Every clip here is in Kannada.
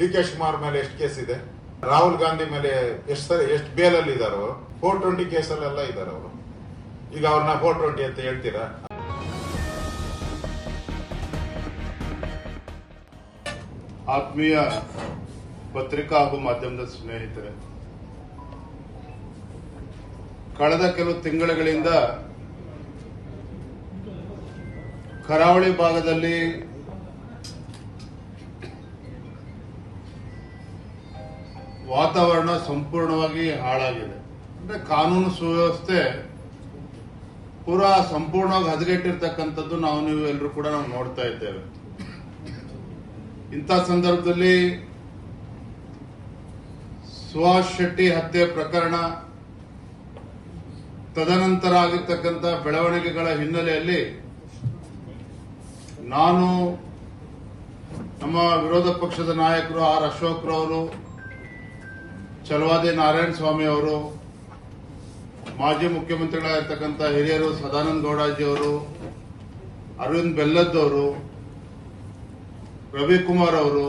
ಡಿ ಕೆ ಶಿವಕುಮಾರ್ ಮೇಲೆ ಎಷ್ಟು ಕೇಸ್ ಇದೆ? ರಾಹುಲ್ ಗಾಂಧಿ ಮೇಲೆ ಎಷ್ಟು ಸರಿ ಎಷ್ಟು ಬೇಲಲ್ಲಿ ಇದಾರೆ ಅವರು? ಫೋರ್ ಟ್ವೆಂಟಿ ಕೇಸಲ್ಲೆಲ್ಲ ಇದ್ದಾರೆ ಅವರು. ಈಗ ಅವ್ರನ್ನ ಫೋರ್ ಟ್ವೆಂಟಿ ಅಂತ ಹೇಳ್ತೀರಾ? ಆತ್ಮೀಯ ಪತ್ರಿಕಾ ಹಾಗೂ ಮಾಧ್ಯಮದ ಸ್ನೇಹಿತರೆ, ಕಳೆದ ಕೆಲವು ತಿಂಗಳುಗಳಿಂದ ಕರಾವಳಿ ಭಾಗದಲ್ಲಿ ವಾತಾವರಣ ಸಂಪೂರ್ಣವಾಗಿ ಹಾಳಾಗಿದೆ. ಅಂದರೆ ಕಾನೂನು ಸುವ್ಯವಸ್ಥೆ ಪೂರಾ ಸಂಪೂರ್ಣವಾಗಿ ಹದಗೆಟ್ಟಿರ್ತಕ್ಕಂಥದ್ದು ನಾವು ನೀವು ಎಲ್ಲರೂ ಕೂಡ ನಾವು ನೋಡ್ತಾ ಇದ್ದೇವೆ. ಇಂಥ ಸಂದರ್ಭದಲ್ಲಿ ಸುಭಾಷ್ ಶೆಟ್ಟಿ ಹತ್ಯೆ ಪ್ರಕರಣ ತದನಂತರ ಆಗಿರ್ತಕ್ಕಂಥ ಬೆಳವಣಿಗೆಗಳ ಹಿನ್ನೆಲೆಯಲ್ಲಿ ನಾನು ನಮ್ಮ ವಿರೋಧ ಪಕ್ಷದ ನಾಯಕರು ಆರ್ ಅಶೋಕ್ ರವರು ಚಲವಾದಿ ನಾರಾಯಣ ಸ್ವಾಮಿ ಅವರು, ಮಾಜಿ ಮುಖ್ಯಮಂತ್ರಿಗಳಾಗಿರ್ತಕ್ಕಂಥ ಹಿರಿಯರು ಸದಾನಂದ ಗೌಡಾಜಿ ಅವರು, ಅರವಿಂದ್ ಬೆಲ್ಲದ್ ಅವರು ರವಿಕುಮಾರ್ ಅವರು,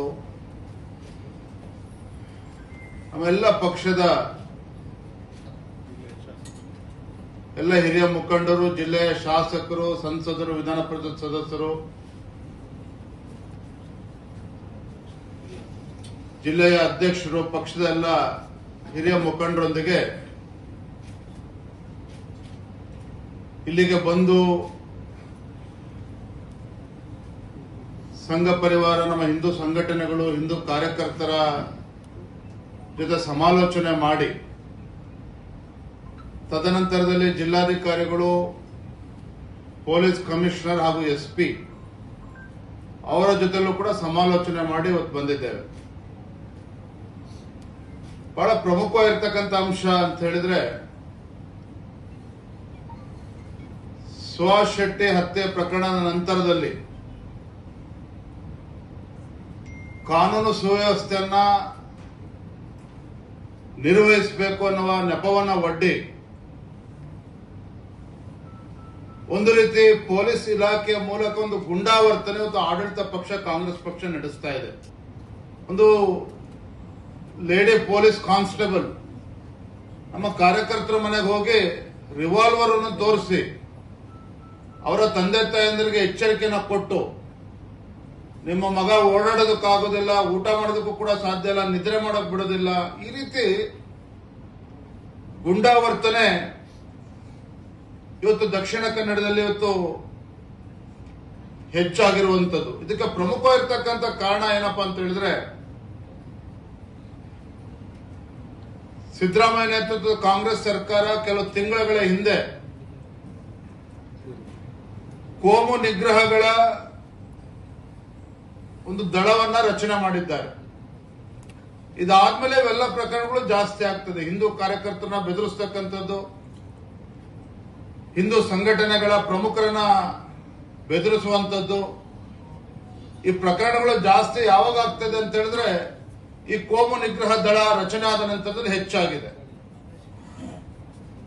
ನಮ್ಮೆಲ್ಲ ಪಕ್ಷದ ಎಲ್ಲ ಹಿರಿಯ ಮುಖಂಡರು, ಜಿಲ್ಲೆಯ ಶಾಸಕರು, ಸಂಸದರು, ವಿಧಾನ ಪರಿಷತ್ ಸದಸ್ಯರು, ಜಿಲ್ಲೆಯ ಅಧ್ಯಕ್ಷರು, ಪಕ್ಷದ ಎಲ್ಲ ಹಿರಿಯ ಮುಖಂಡರೊಂದಿಗೆ ಇಲ್ಲಿಗೆ ಬಂದು ಸಂಘ ಪರಿವಾರ, ನಮ್ಮ ಹಿಂದೂ ಸಂಘಟನೆಗಳು, ಹಿಂದೂ ಕಾರ್ಯಕರ್ತರ ಜೊತೆ ಸಮಾಲೋಚನೆ ಮಾಡಿ, ತದನಂತರದಲ್ಲಿ ಜಿಲ್ಲಾಧಿಕಾರಿಗಳು, ಪೊಲೀಸ್ ಕಮಿಷನರ್ ಹಾಗೂ ಎಸ್ ಪಿ ಅವರ ಜೊತೆಲೂ ಕೂಡ ಸಮಾಲೋಚನೆ ಮಾಡಿ ಇವತ್ತು ಬಂದಿದ್ದೇವೆ. ಬಹಳ ಪ್ರಮುಖವಾಗಿರ್ತಕ್ಕಂಥ ಅಂಶ ಅಂತ ಹೇಳಿದ್ರೆ ಶೆಟ್ಟಿ ಹತ್ಯೆ ಪ್ರಕರಣದ ನಂತರದಲ್ಲಿ ಕಾನೂನು ಸುವ್ಯವಸ್ಥೆಯನ್ನ ನಿರ್ವಹಿಸಬೇಕು ಅನ್ನುವ ನೆಪವನ್ನ ಒಡ್ಡಿ ಒಂದು ರೀತಿ ಪೊಲೀಸ್ ಇಲಾಖೆಯ ಮೂಲಕ ಒಂದು ಗುಂಡಾವರ್ತನೆ ಒಂದು ಆಡಳಿತ ಪಕ್ಷ ಕಾಂಗ್ರೆಸ್ ಪಕ್ಷ ನಡೆಸ್ತಾ ಇದೆ. ಒಂದು ಲೇಡಿ ಪೊಲೀಸ್ ಕಾನ್ಸ್ಟೇಬಲ್. ನಮ್ಮ ಕಾರ್ಯಕರ್ತರ ಮನೆಗೆ ಹೋಗಿ ರಿವಾಲ್ವರ್ ಅನ್ನು ತೋರಿಸಿ. ಅವರ ತಂದೆ ತಾಯಂದಿರಿಗೆ ಎಚ್ಚರಿಕೆನ ಕೊಟ್ಟು, ನಿಮ್ಮ ಮಗ ಓಡಾಡೋದಕ್ಕಾಗೋದಿಲ್ಲ, ಊಟ ಮಾಡೋದಕ್ಕೂ ಕೂಡ ಸಾಧ್ಯ ಇಲ್ಲ, ನಿದ್ರೆ ಮಾಡೋಕ್ ಬಿಡೋದಿಲ್ಲ, ಈ ರೀತಿ ಗುಂಡಾವರ್ತನೆ ಇವತ್ತು ದಕ್ಷಿಣ ಕನ್ನಡದಲ್ಲಿ ಇವತ್ತು ಹೆಚ್ಚಾಗಿರುವಂಥದ್ದು ಇದಕ್ಕೆ ಪ್ರಮುಖವಾಗಿರ್ತಕ್ಕಂಥ ಕಾರಣ ಏನಪ್ಪಾ ಅಂತ ಹೇಳಿದ್ರೆ ಸಿದ್ದರಾಮಯ್ಯ ನೇತೃತ್ವದ ಕಾಂಗ್ರೆಸ್ ಸರ್ಕಾರ ಕೆಲವು ತಿಂಗಳ ಹಿಂದೆ ಕೋಮು ನಿಗ್ರಹಗಳ ಒಂದು ದಳವನ್ನ ರಚನೆ ಮಾಡಿದ್ದಾರೆ. ಇದಾದ್ಮೇಲೆ ಇವೆಲ್ಲ ಪ್ರಕರಣಗಳು ಜಾಸ್ತಿ ಆಗ್ತದೆ. ಹಿಂದೂ ಕಾರ್ಯಕರ್ತರನ್ನ ಬೆದರಿಸ್ತಕ್ಕಂಥದ್ದು, ಹಿಂದೂ ಸಂಘಟನೆಗಳ ಪ್ರಮುಖರನ್ನ ಬೆದರಿಸುವಂತದ್ದು ಈ ಪ್ರಕರಣಗಳು ಜಾಸ್ತಿ ಯಾವಾಗ ಆಗ್ತದೆ ಅಂತ ಹೇಳಿದ್ರೆ ಈ ಕೋಮು ನಿಗ್ರಹ ದಳ ರಚನೆ ಆದ ನಂತರದಲ್ಲಿ ಹೆಚ್ಚಾಗಿದೆ.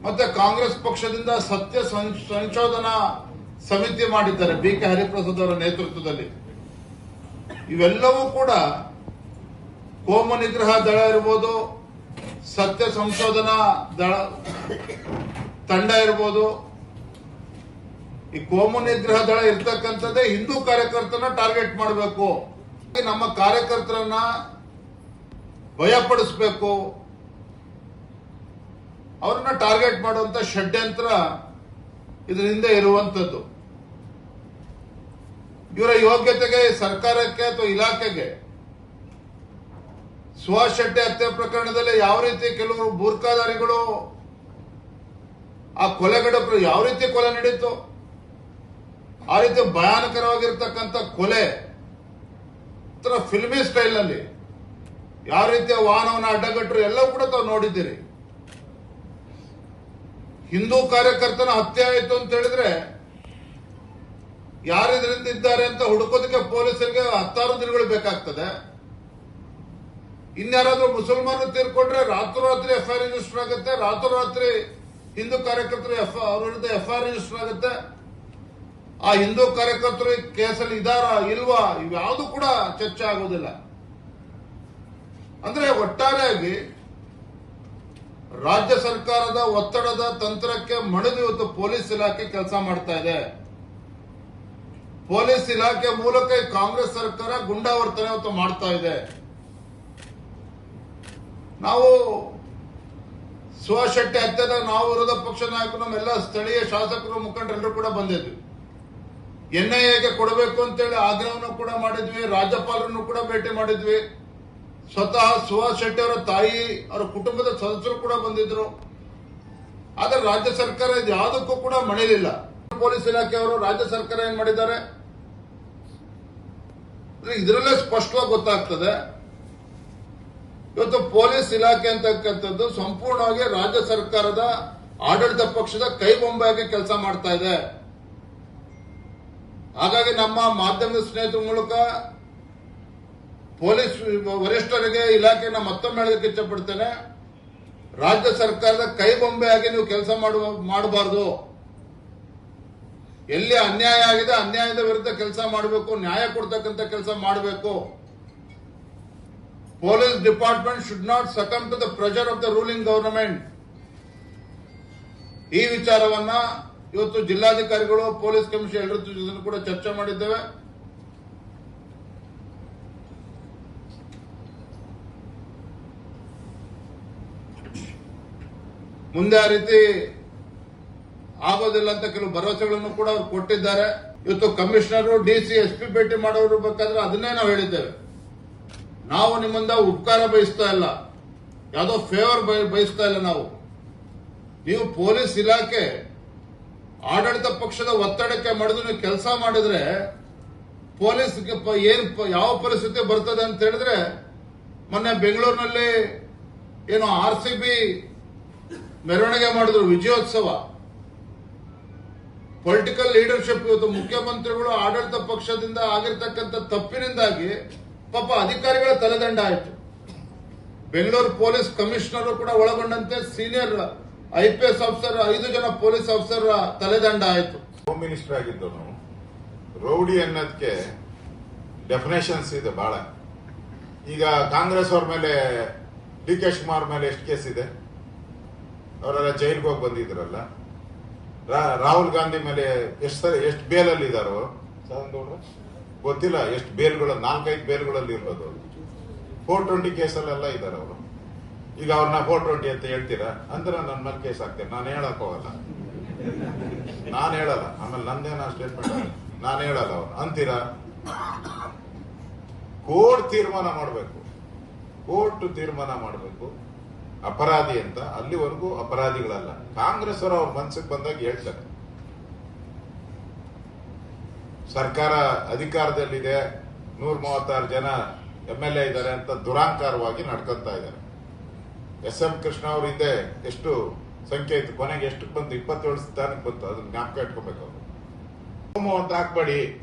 ಮತ್ತೆ ಕಾಂಗ್ರೆಸ್ ಪಕ್ಷದಿಂದ ಸತ್ಯ ಸಂಶೋಧನಾ ಸಮಿತಿ ಮಾಡಿದ್ದಾರೆ ಬಿ ಕೆ ಹರಿಪ್ರಸಾದ್ ಅವರ ನೇತೃತ್ವದಲ್ಲಿ. ಇವೆಲ್ಲವೂ ಕೂಡ ಕೋಮು ನಿಗ್ರಹ ದಳ ಇರ್ಬೋದು, ಸತ್ಯ ಸಂಶೋಧನಾ ದಳ ತಂಡ ಇರ್ಬೋದು. ಈ ಕೋಮು ನಿಗ್ರಹ ದಳ ಇರ್ತಕ್ಕಂಥದ್ದೇ ಹಿಂದೂ ಕಾರ್ಯಕರ್ತರನ್ನ ಟಾರ್ಗೆಟ್ ಮಾಡಬೇಕು. ನಮ್ಮ ಕಾರ್ಯಕರ್ತರನ್ನ ಭಯಪಡಿಸಬೇಕು. ಅವ್ರನ್ನ ಟಾರ್ಗೆಟ್ ಮಾಡುವಂತ ಷಡ್ಯಂತ್ರ ಇದರಿಂದ ಹಿಂದೆ ಇರುವಂತದ್ದು. ಇವರ ಯೋಗ್ಯತೆಗೆ, ಸರ್ಕಾರಕ್ಕೆ ಅಥವಾ ಇಲಾಖೆಗೆ ಶೆಟ್ಟಿ ಹತ್ಯೆ ಪ್ರಕರಣದಲ್ಲಿ ಯಾವ ರೀತಿ ಕೆಲವರು ಬೂರ್ಖಾಧಾರಿಗಳು ಆ ಕೊಲೆಗಡ ಯಾವ ರೀತಿ ಕೊಲೆ ನಡೀತು? ಆ ರೀತಿ ಭಯಾನಕರವಾಗಿರ್ತಕ್ಕಂಥ ಕೊಲೆ ಫಿಲ್ಮಿ ಸ್ಟೈಲ್ನಲ್ಲಿ ಯಾವ ರೀತಿಯ ವಾಹನವನ್ನು ಅಡ್ಡಗಟ್ಟರು ಎಲ್ಲವೂ ಕೂಡ ತಾವು ನೋಡಿದ್ದೀರಿ. ಹಿಂದೂ ಕಾರ್ಯಕರ್ತನ ಹತ್ಯೆ ಆಯಿತು ಅಂತ ಹೇಳಿದ್ರೆ ಯಾರಿದ್ರಿಂದ ಇದ್ದಾರೆ ಅಂತ ಹುಡುಕೋದಕ್ಕೆ ಪೊಲೀಸರಿಗೆ ಹತ್ತಾರು ದಿನಗಳು ಬೇಕಾಗ್ತದೆ. ಇನ್ಯಾರಾದ್ರೂ ಮುಸಲ್ಮಾನರು ತೀರ್ಕೊಂಡ್ರೆ ರಾತ್ರೋರಾತ್ರಿ ಎಫ್ ಐ ರಿಜಿಸ್ಟರ್ ಆಗುತ್ತೆ ರಾತ್ರೋರಾತ್ರಿ ಹಿಂದೂ ಕಾರ್ಯಕರ್ತರು ಎಫ್, ಅವ್ರ ವಿರುದ್ಧ ಎಫ್ ಐ ರಿಜಿಸ್ಟರ್ ಆಗುತ್ತೆ. ಆ ಹಿಂದೂ ಕಾರ್ಯಕರ್ತರು ಕೇಸಲ್ಲಿ ಇದಾರ, ಇಲ್ವಾ, ಇವ್ಯಾವುದು ಕೂಡ ಚರ್ಚೆ ಆಗೋದಿಲ್ಲ. ಅಂದ್ರೆ ಒಟ್ಟಾರೆಯಾಗಿ ರಾಜ್ಯ ಸರ್ಕಾರದ ಒತ್ತಡದ ತಂತ್ರಕ್ಕೆ ಮಣಿದು ಇವತ್ತು ಪೊಲೀಸ್ ಇಲಾಖೆ ಕೆಲಸ ಮಾಡ್ತಾ ಇದೆ. ಪೊಲೀಸ್ ಇಲಾಖೆ ಮೂಲಕ ಕಾಂಗ್ರೆಸ್ ಸರ್ಕಾರ ಗುಂಡಾವರ್ತನೆ ಇವತ್ತು ಮಾಡ್ತಾ ಇದೆ. ನಾವು ಶಿವಶೆಟ್ಟಿ ಹತ್ಯದ ನಾವು ವಿರೋಧ ಪಕ್ಷ ನಾಯಕರು ನಮ್ಮೆಲ್ಲ ಸ್ಥಳೀಯ ಶಾಸಕರು, ಮುಖಂಡರೆಲ್ಲರೂ ಕೂಡ ಬಂದಿದ್ವಿ. ಎನ್ಐಎಗೆ ಕೊಡಬೇಕು ಅಂತೇಳಿ ಆಗ್ರಹವನ್ನು ಕೂಡ ಮಾಡಿದ್ವಿ, ರಾಜ್ಯಪಾಲರನ್ನು ಕೂಡ ಭೇಟಿ ಮಾಡಿದ್ವಿ. ಸ್ವತಃ ಸುಹಾಸ್ ಶೆಟ್ಟಿ ಅವರ ತಾಯಿ, ಅವರ ಕುಟುಂಬದ ಸದಸ್ಯರು ಕೂಡ ಬಂದಿದ್ರು. ಆದರೆ ರಾಜ್ಯ ಸರ್ಕಾರ ಇದು ಯಾವುದಕ್ಕೂ ಕೂಡ ಮಣಿಲಿಲ್ಲ. ಪೊಲೀಸ್ ಇಲಾಖೆಯವರು ರಾಜ್ಯ ಸರ್ಕಾರ ಏನ್ ಮಾಡಿದ್ದಾರೆ? ಇದರಲ್ಲೇ ಸ್ಪಷ್ಟವಾಗಿ ಗೊತ್ತಾಗ್ತದೆ. ಇವತ್ತು ಪೊಲೀಸ್ ಇಲಾಖೆ ಅಂತಕ್ಕಂಥದ್ದು ಸಂಪೂರ್ಣವಾಗಿ ರಾಜ್ಯ ಸರ್ಕಾರದ ಆಡಳಿತ ಪಕ್ಷದ ಕೈಬೊಂಬೆಯಾಗಿ ಕೆಲಸ ಮಾಡ್ತಾ ಇದೆ. ಹಾಗಾಗಿ ನಮ್ಮ ಮಾಧ್ಯಮದ ಸ್ನೇಹಿತರ ಮೂಲಕ ಪೊಲೀಸ್, ವರಿಷ್ಠರಿಗೆ ಇಲಾಖೆನ ಮತ್ತೊಮ್ಮೆ ಹೇಳೋದಕ್ಕೆ ಇಷ್ಟಪಡ್ತೇನೆ. ರಾಜ್ಯ ಸರ್ಕಾರದ ಕೈಬೊಂಬೆಯಾಗಿ ನೀವು ಕೆಲಸ ಮಾಡುವ, ಮಾಡಬಾರ್ದು. ಎಲ್ಲಿ ಅನ್ಯಾಯ ಆಗಿದೆ, ಅನ್ಯಾಯದ ವಿರುದ್ಧ ಕೆಲಸ ಮಾಡಬೇಕು, ನ್ಯಾಯ ಕೊಡ್ತಕ್ಕಂಥ ಕೆಲಸ ಮಾಡಬೇಕು. Police department should not succumb to the pressure of the ruling government ಈ ವಿಚಾರವನ್ನ ಇವತ್ತು ಜಿಲ್ಲಾಧಿಕಾರಿಗಳು, ಪೊಲೀಸ್ ಕಮಿಷನರ್ ಎಲ್ಲರ ಜೊತೆ ಕೂಡ ಚರ್ಚೆ ಮಾಡಿದ್ದೇವೆ. ಮುಂದೆ ಆ ರೀತಿ ಆಗೋದಿಲ್ಲ ಅಂತ ಕೆಲವು ಭರವಸೆಗಳನ್ನು ಕೂಡ ಅವರು ಕೊಟ್ಟಿದ್ದಾರೆ. ಇವತ್ತು commissioner, D C, S P ಭೇಟಿ ಮಾಡೋರು ಬೇಕಾದ್ರೆ ಅದನ್ನೇ ನಾವು ಹೇಳಿದ್ದೇವೆ. ನಾವು ನಿಮ್ಮಿಂದ ಉಪಕಾರ ಬಯಸ್ತಾ ಇಲ್ಲ. ಯಾವುದೋ ಫೇವರ್ ಬಯಸ್ತಾ ಇಲ್ಲ ನಾವು. ನೀವು ಪೊಲೀಸ್ ಇಲಾಖೆ ಆಡಳಿತ ಪಕ್ಷದ ಒತ್ತಡಕ್ಕೆ ಮಡಿದು ನೀವು ಕೆಲಸ ಮಾಡಿದ್ರೆ ಪೊಲೀಸ್ ಏನ್ ಯಾವ ಪರಿಸ್ಥಿತಿ ಬರ್ತದೆ ಅಂತ ಹೇಳಿದ್ರೆ ಮೊನ್ನೆ ಬೆಂಗಳೂರಿನಲ್ಲಿ ಏನು ಆರ್ ಸಿ ಬಿ ಮೆರವಣಿಗೆ ಮಾಡಿದ್ರು ವಿಜಯೋತ್ಸವ. ಪೊಲಿಟಿಕಲ್ ಲೀಡರ್ಶಿಪ್ ಇವತ್ತು ಮುಖ್ಯಮಂತ್ರಿಗಳು ಆಡಳಿತ ಪಕ್ಷದಿಂದ ಆಗಿರ್ತಕ್ಕಂಥ ತಪ್ಪಿನಿಂದಾಗಿ ಪಾಪ ಅಧಿಕಾರಿಗಳ ತಲೆದಂಡ ಆಯಿತು. ಬೆಂಗಳೂರು ಪೊಲೀಸ್ ಕಮಿಷನರ್ ಕೂಡ ಒಳಗೊಂಡಂತೆ senior I P S officer, ಐದು ಜನ ಪೊಲೀಸ್ ಆಫೀಸರ್ ತಲೆದಂಡ ಆಯಿತು. ಹೋಮ್ ಮಿನಿಸ್ಟರ್ ಆಗಿದ್ದವನು ರೌಡಿ ಅನ್ನೋದಕ್ಕೆ ಡೆಫಿನೇಷನ್ಸ್ ಇದೆ ಬಹಳ ಈಗ ಕಾಂಗ್ರೆಸ್ ಅವ್ರ ಮೇಲೆ, ಡಿ ಕೆ ಶಿವಕುಮಾರ್ ಮೇಲೆ ಎಷ್ಟು ಕೇಸ್ ಇದೆ? ಅವರೆಲ್ಲ ಜೈಲ್ಗೆ ಹೋಗಿ ಬಂದಿದ್ರಲ್ಲ? ರಾಹುಲ್ ಗಾಂಧಿ ಮೇಲೆ ಎಷ್ಟು ಸರಿ, ಎಷ್ಟು ಬೇಲಲ್ಲಿ ಇದಾರೋ ಸದಾನಂದಗೌಡ್ರು? ಗೊತ್ತಿಲ್ಲ, ಎಷ್ಟು ಬೇಲ್ಗಳು, ನಾಲ್ಕೈದು ಬೇಲ್ಗಳಲ್ಲಿ ಇರ್ಬೋದು ಫೋರ್ ಟ್ವೆಂಟಿ ಕೇಸಲ್ಲೆಲ್ಲ ಇದ್ದಾರೆ ಅವರು. ಈಗ ಅವ್ರನ್ನ ಫೋರ್ ಟ್ವೆಂಟಿ ಅಂತ ಹೇಳ್ತೀರಾ? ಅಂದ್ರೆ ನನ್ನ ಮೇಲೆ ಕೇಸ್ ಹಾಕ್ತೇನೆ. ನಾನು ಹೇಳಕ್ ಹೋಗಲ್ಲ ನಾನು ಹೇಳಲ್ಲ. ಆಮೇಲೆ ನಂದೇನ ಸ್ಟೇಟ್ಮೆಂಟ್ ನಾನು ಹೇಳಲ್ಲ ಅವ್ರು. ಅಂತೀರಾ? ಕೋರ್ಟ್ ತೀರ್ಮಾನ ಮಾಡಬೇಕು. ಕೋರ್ಟ್ ತೀರ್ಮಾನ ಮಾಡಬೇಕು. ಅಪರಾಧಿ ಅಂತ ಅಲ್ಲಿವರೆಗೂ ಅಪರಾಧಿಗಳಲ್ಲ. ಕಾಂಗ್ರೆಸ್ ಅವರು ಅವ್ರ ಮನಸ್ಸಿಗೆ ಬಂದಾಗ ಹೇಳ್ತಾರೆ. ಸರ್ಕಾರ ಅಧಿಕಾರದಲ್ಲಿದೆ ನೂರ ಮೂವತ್ತಾರು ಜನ ಎಂ ಎಲ್ ಎ ಇದ್ದಾರೆ ಅಂತ ದುರಾಂಕಾರವಾಗಿ ನಡ್ಕೊಂತ ಇದ್ದಾರೆ. ಎಸ್ ಎಂ ಕೃಷ್ಣ ಅವ್ರ ಹಿಂದೆ ಎಷ್ಟು ಸಂಖ್ಯೆ ಇತ್ತು? ಕೊನೆಗೆ ಎಷ್ಟು ಬಂತು? ಇಪ್ಪತ್ತೇಳು ಸ್ಥಾನಕ್ಕೆ ಬಂತು. ಅದನ್ನ ಜ್ಞಾಪಕ ಇಟ್ಕೋಬೇಕು ಅವರು. ಅಂತ ಹಾಕ್ಬೇಡಿ.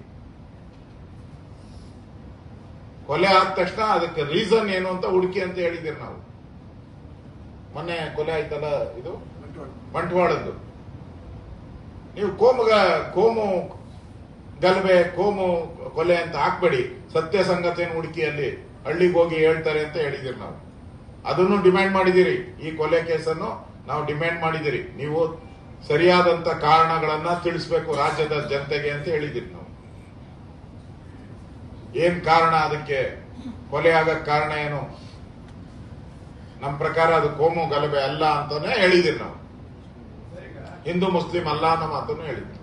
ಕೊಲೆ ಆದ ತಕ್ಷಣ ಅದಕ್ಕೆ ರೀಸನ್ ಏನು ಅಂತ ಹುಡುಕಿ ಅಂತ ಹೇಳಿದ್ದೀರಿ ನಾವು. ಮೊನ್ನೆ ಕೊಲೆ ಆಯ್ತಲ್ಲ ಇದು? ಬಂಟ್ವಾಳದ್ದು. ನೀವು ಕೋಮುಗ ಕೋಮು ಗಲಭೆ ಕೋಮು ಕೊಲೆ ಅಂತ ಹಾಕ್ಬೇಡಿ. ಸತ್ಯ ಸಂಗತಿಯನ್ನು ಹುಡುಕಿಯಲ್ಲಿ ಹಳ್ಳಿಗೆ ಹೋಗಿ ಹೇಳ್ತಾರೆ ಅಂತ ಹೇಳಿದಿರಿ ನಾವು. ಅದನ್ನು ಡಿಮ್ಯಾಂಡ್ ಮಾಡಿದಿರಿ ಈ ಕೊಲೆ ಕೇಸನ್ನು ನಾವು ಡಿಮ್ಯಾಂಡ್ ಮಾಡಿದಿರಿ ನೀವು ಸರಿಯಾದಂತ ಕಾರಣಗಳನ್ನ ತಿಳಿಸ್ಬೇಕು ರಾಜ್ಯದ ಜನತೆಗೆ ಅಂತ ಹೇಳಿದಿರಿ ನಾವು. ಏನ್ ಕಾರಣ ಅದಕ್ಕೆ? ಕೊಲೆ ಆಗಕ್ ಕಾರಣ ಏನು? ನಮ್ಮ ಪ್ರಕಾರ ಅದು ಕೋಮು ಗಲಭೆ ಅಲ್ಲ ಅಂತಾನೆ ಹೇಳಿದಿರಿ ನಾವು. ಹಿಂದೂ, ಮುಸ್ಲಿಂ ಅಲ್ಲ ಅನ್ನೋ ಮಾತನ್ನು ಹೇಳಿದ್ವಿ.